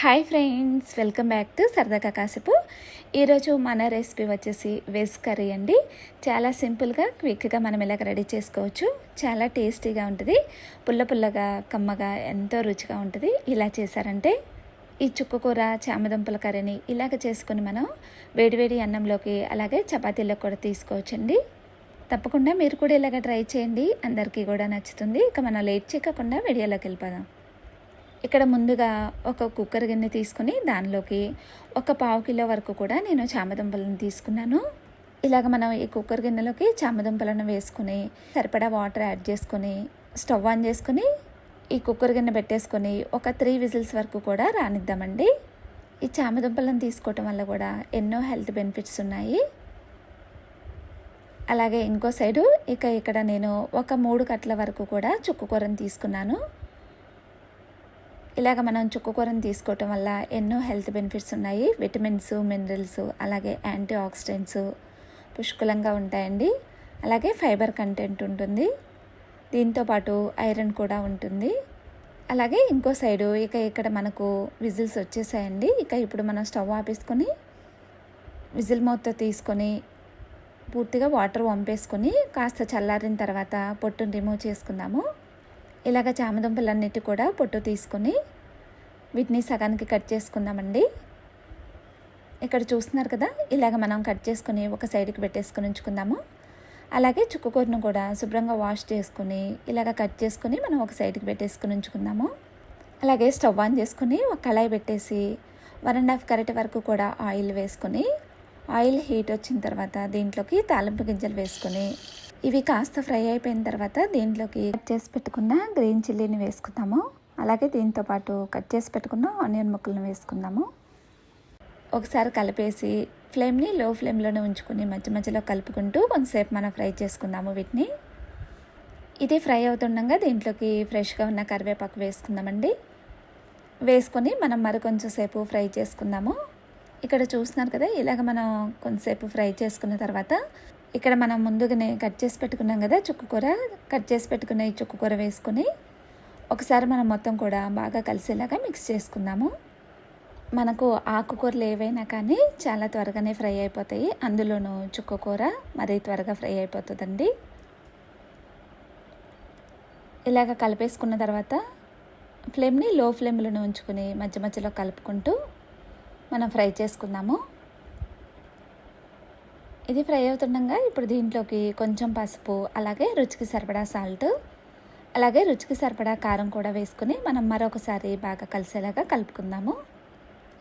Hi friends welcome back to సరదాగా కాసేపు. ఈరోజు మన రెసిపీ వచ్చేసి వెజ్ కర్రీ అండి. చాలా సింపుల్గా క్విక్గా మనం ఇలాగ రెడీ చేసుకోవచ్చు. చాలా టేస్టీగా ఉంటుంది. పుల్ల పుల్లగా కమ్మగా ఎంతో రుచిగా ఉంటుంది. ఇలా చేశారంటే ఈ చుక్కకూర చామదుంపల కర్రీని ఇలాగ చేసుకుని మనం వేడివేడి అన్నంలోకి అలాగే చపాతీలో కూడా తీసుకోవచ్చండి. తప్పకుండా మీరు కూడా ఇలాగ ట్రై చేయండి. అందరికీ కూడా నచ్చుతుంది. ఇక మనం లేట్ చేయకుండా వీడియోలోకి వెళ్ళిపోదాం. ఇక్కడ ముందుగా ఒక కుక్కర్ గిన్నె తీసుకుని దానిలోకి ఒక పావు కిలో వరకు కూడా నేను చామదుంపలను తీసుకున్నాను. ఇలాగ మనం ఈ కుక్కర్ గిన్నెలోకి చామదుంపలను వేసుకుని సరిపడా వాటర్ యాడ్ చేసుకుని స్టవ్ ఆన్ చేసుకుని ఈ కుక్కర్ గిన్నె పెట్టేసుకొని ఒక త్రీ విజిల్స్ వరకు కూడా రానిద్దామండి. ఈ చామదుంపలను తీసుకోవటం వల్ల కూడా ఎన్నో హెల్త్ బెనిఫిట్స్ ఉన్నాయి. అలాగే ఇంకో సైడు ఇక ఇక్కడ నేను ఒక మూడు కట్ల వరకు కూడా చుక్కుకూరని తీసుకున్నాను. ఇలాగ మనం చుక్కకూరను తీసుకోవటం వల్ల ఎన్నో హెల్త్ బెనిఫిట్స్ ఉన్నాయి. విటమిన్స్ మినరల్స్ అలాగే యాంటీ ఆక్సిడెంట్స్ పుష్కలంగా ఉంటాయండి. అలాగే ఫైబర్ కంటెంట్ ఉంటుంది. దీంతోపాటు ఐరన్ కూడా ఉంటుంది. అలాగే ఇంకో సైడు ఇక ఇక్కడ మనకు విజిల్స్ వచ్చేసాయండి. ఇక ఇప్పుడు మనం స్టవ్ ఆపేసుకొని విజిల్ మూత తీసుకొని పూర్తిగా వాటర్ వంపేసుకొని కాస్త చల్లారిన తర్వాత పొట్టును రిమూవ్ చేసుకుందాము. ఇలాగ చామదుంపలన్నిటి కూడా పొట్టు తీసుకొని వీటిని సగానికి కట్ చేసుకుందామండి. ఇక్కడ చూస్తున్నారు కదా ఇలాగ మనం కట్ చేసుకుని ఒక సైడ్కి పెట్టేసుకుని ఉంచుకుందాము. అలాగే చుక్కకూరను కూడా శుభ్రంగా వాష్ చేసుకుని ఇలాగ కట్ చేసుకుని మనం ఒక సైడ్కి పెట్టేసుకుని ఉంచుకుందాము. అలాగే స్టవ్ ఆన్ చేసుకుని ఒక కళాయి పెట్టేసి వన్ అండ్ హాఫ్ కరెక్ట్ వరకు కూడా ఆయిల్ వేసుకొని ఆయిల్ హీట్ వచ్చిన తర్వాత దీంట్లోకి తాలింపు గింజలు వేసుకొని ఇవి కాస్త ఫ్రై అయిపోయిన తర్వాత దీంట్లోకి కట్ చేసి పెట్టుకున్న గ్రీన్ చిల్లీని వేసుకుందాము. అలాగే దీంతోపాటు కట్ చేసి పెట్టుకున్న ఆనియన్ ముక్కలను వేసుకుందాము. ఒకసారి కలిపేసి ఫ్లేమ్ని లో ఫ్లేమ్లోనే ఉంచుకుని మధ్య మధ్యలో కలుపుకుంటూ కొంతసేపు మనం ఫ్రై చేసుకుందాము వీటిని. ఇది ఫ్రై అవుతుండగా దీంట్లోకి ఫ్రెష్గా ఉన్న కరివేపాకు వేసుకుందామండి. వేసుకొని మనం మరి కొంచెం సేపు ఫ్రై చేసుకుందాము. ఇక్కడ చూస్తున్నారు కదా ఇలాగ మనం కొంతసేపు ఫ్రై చేసుకున్న తర్వాత ఇక్కడ మనం ముందుగానే కట్ చేసి పెట్టుకున్నాం కదా చుక్కకూర కట్ చేసి పెట్టుకున్న ఈ చుక్కకూర వేసుకొని ఒకసారి మనం మొత్తం కూడా బాగా కలిసేలాగా మిక్స్ చేసుకుందాము. మనకు ఆకుకూరలు ఏవైనా కానీ చాలా త్వరగానే ఫ్రై అయిపోతాయి. అందులోనూ చుక్కకూర మరీ త్వరగా ఫ్రై అయిపోతుందండి. ఇలాగ కలిపేసుకున్న తర్వాత ఫ్లేమ్ని లో ఫ్లేమ్లోనే ఉంచుకుని మధ్య మధ్యలో కలుపుకుంటూ మనం ఫ్రై చేసుకుందాము. ఇది ఫ్రై అవుతుండగా ఇప్పుడు దీంట్లోకి కొంచెం పసుపు అలాగే రుచికి సరిపడా సాల్ట్ అలాగే రుచికి సరిపడా కారం కూడా వేసుకుని మనం మరొకసారి బాగా కలిసేలాగా కలుపుకుందాము.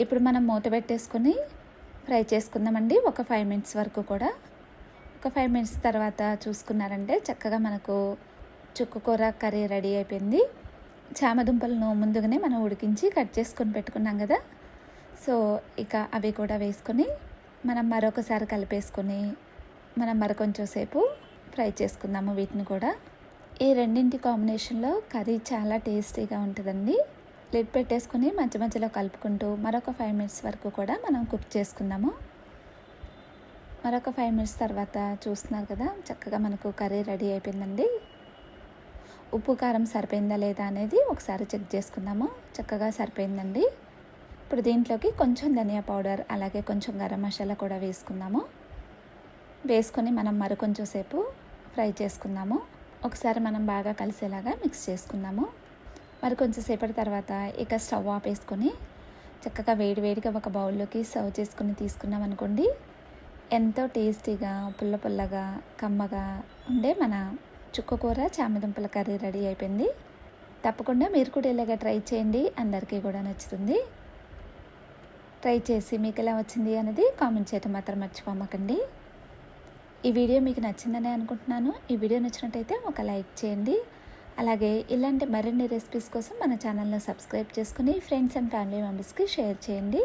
ఇప్పుడు మనం మూత పెట్టేసుకొని ఫ్రై చేసుకుందామండి. ఒక ఫైవ్ మినిట్స్ వరకు కూడా. ఒక ఫైవ్ మినిట్స్ తర్వాత చూసుకున్నారంటే చక్కగా మనకు చుక్కకూర కర్రీ రెడీ అయిపోయింది. చామదుంపలను ముందుగానే మనం ఉడికించి కట్ చేసుకొని పెట్టుకున్నాం కదా. సో ఇక అవి కూడా వేసుకొని మనం మరొకసారి కలిపేసుకొని మనం మరికొంచెం సేపు ఫ్రై చేసుకుందాము వీటిని కూడా. ఈ రెండింటి కాంబినేషన్లో కర్రీ చాలా టేస్టీగా ఉంటుందండి. లిడ్ పెట్టేసుకొని మధ్య మధ్యలో కలుపుకుంటూ మరొక ఫైవ్ మినిట్స్ వరకు కూడా మనం కుక్ చేసుకుందాము. మరొక ఫైవ్ మినిట్స్ తర్వాత చూస్తున్నారు కదా చక్కగా మనకు కర్రీ రెడీ అయిపోయిందండి. ఉప్పు కారం సరిపోయిందా లేదా అనేది ఒకసారి చెక్ చేసుకుందాము. చక్కగా సరిపోయిందండి. ఇప్పుడు దీంట్లోకి కొంచెం ధనియా పౌడర్ అలాగే కొంచెం గరం మసాలా కూడా వేసుకుందాము. వేసుకొని మనం మరికొంచెం సేపు ఫ్రై చేసుకుందాము. ఒకసారి మనం బాగా కలిసేలాగా మిక్స్ చేసుకుందాము. మరి కొంచెం సేపటి తర్వాత ఇక స్టవ్ ఆపేసుకొని చక్కగా వేడివేడిగా ఒక బౌల్లోకి సర్వ్ చేసుకుని తీసుకున్నాం అనుకోండి ఎంతో టేస్టీగా పుల్ల పుల్లగా కమ్మగా ఉండే మన చుక్కకూర చామదుంపల కర్రీ రెడీ అయిపోయింది. తప్పకుండా మీరు కూడా ఇలాగ ట్రై చేయండి. అందరికీ కూడా నచ్చుతుంది. ట్రై చేసి మీకు ఎలా వచ్చింది అనేది కామెంట్ చేయటం మాత్రం మర్చిపోమకండి. ఈ వీడియో మీకు నచ్చిందని అనుకుంటున్నాను. ఈ వీడియో నచ్చినట్టయితే ఒక లైక్ చేయండి. అలాగే ఇలాంటి మరిన్ని రెసిపీస్ కోసం మన ఛానల్ను సబ్స్క్రైబ్ చేసుకుని ఫ్రెండ్స్ అండ్ ఫ్యామిలీ మెంబర్స్కి షేర్ చేయండి.